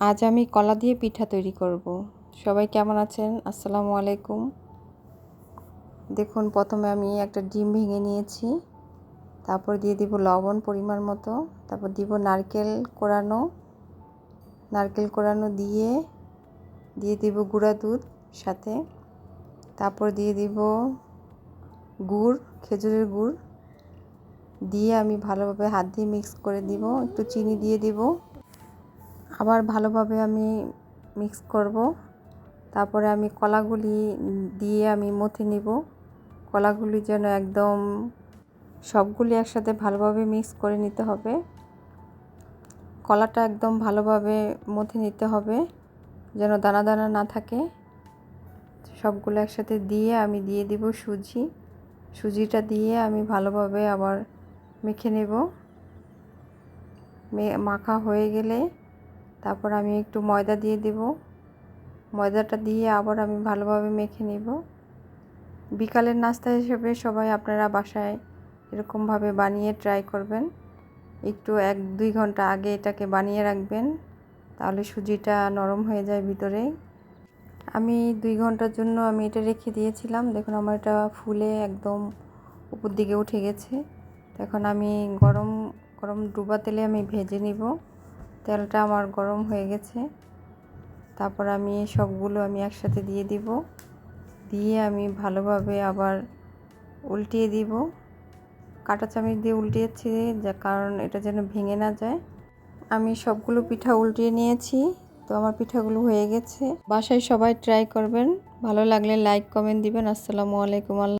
আজ আমি কলা দিয়ে পিঠা তৈরি করব। সবাই কেমন আছেন? আসসালামু আলাইকুম। দেখুন, প্রথমে আমি একটা ডিম ভেঙে নিয়েছি। তারপর দিয়ে দিব লবণ পরিমাণ মতো। তারপর দিব নারকেল কোরানো। নারকেল কোরানো দিয়ে দিয়ে দিব গুঁড়া দুধ সাথে। তারপর দিয়ে দিব গুড়, খেজুরের গুড়। দিয়ে আমি ভালোভাবে হাত দিয়ে মিক্স করে দিব। একটু চিনি দিয়ে দিব। আবার ভালোভাবে আমি মিক্স করব। তারপরে আমি কলাগুলি দিয়ে আমি মথে নিব। কলাগুলি যেন একদম সবগুলি একসাথে ভালোভাবে মিক্স করে নিতে হবে। কলাটা একদম ভালোভাবে মথে নিতে হবে, যেন দানা দানা না থাকে। সবগুলো একসাথে দিয়ে আমি দিয়ে দিব সুজি। সুজিটা দিয়ে আমি ভালোভাবে আবার মেখে নেব। মাখা হয়ে গেলে তারপর আমি একটু ময়দা দিয়ে দেব। ময়দাটা দিয়ে আবার আমি ভালোভাবে মেখে নেব। বিকালের নাস্তা হিসেবে সবাই আপনারা বাসায় এরকমভাবে বানিয়ে ট্রাই করবেন। একটু এক দুই ঘণ্টা আগে এটাকে বানিয়ে রাখবেন, তাহলে সুজিটা নরম হয়ে যায় ভিতরে। আমি দুই ঘণ্টার জন্য আমি এটা রেখে দিয়েছিলাম। দেখুন আমার এটা ফুলে একদম উপর দিকে উঠে গেছে। এখন আমি গরম গরম ডুবা তেলে আমি ভেজে নিব। তেলটা আমার গরম হয়ে গেছে। তারপর আমি সবগুলো আমি একসাথে দিয়ে দিব। দিয়ে আমি ভালোভাবে আবার উল্টিয়ে দিব। কাটা চামচ দিয়ে উল্টিয়েছি, যা কারণ এটা যেন ভেঙে না যায়। আমি সবগুলো পিঠা উল্টিয়ে নিয়েছি, তো আমার পিঠাগুলো হয়ে গেছে। বাসায় সবাই ট্রাই করবেন। ভালো লাগলে লাইক, কমেন্ট দিবেন। আসসালামু আলাইকুম, আল্লাহ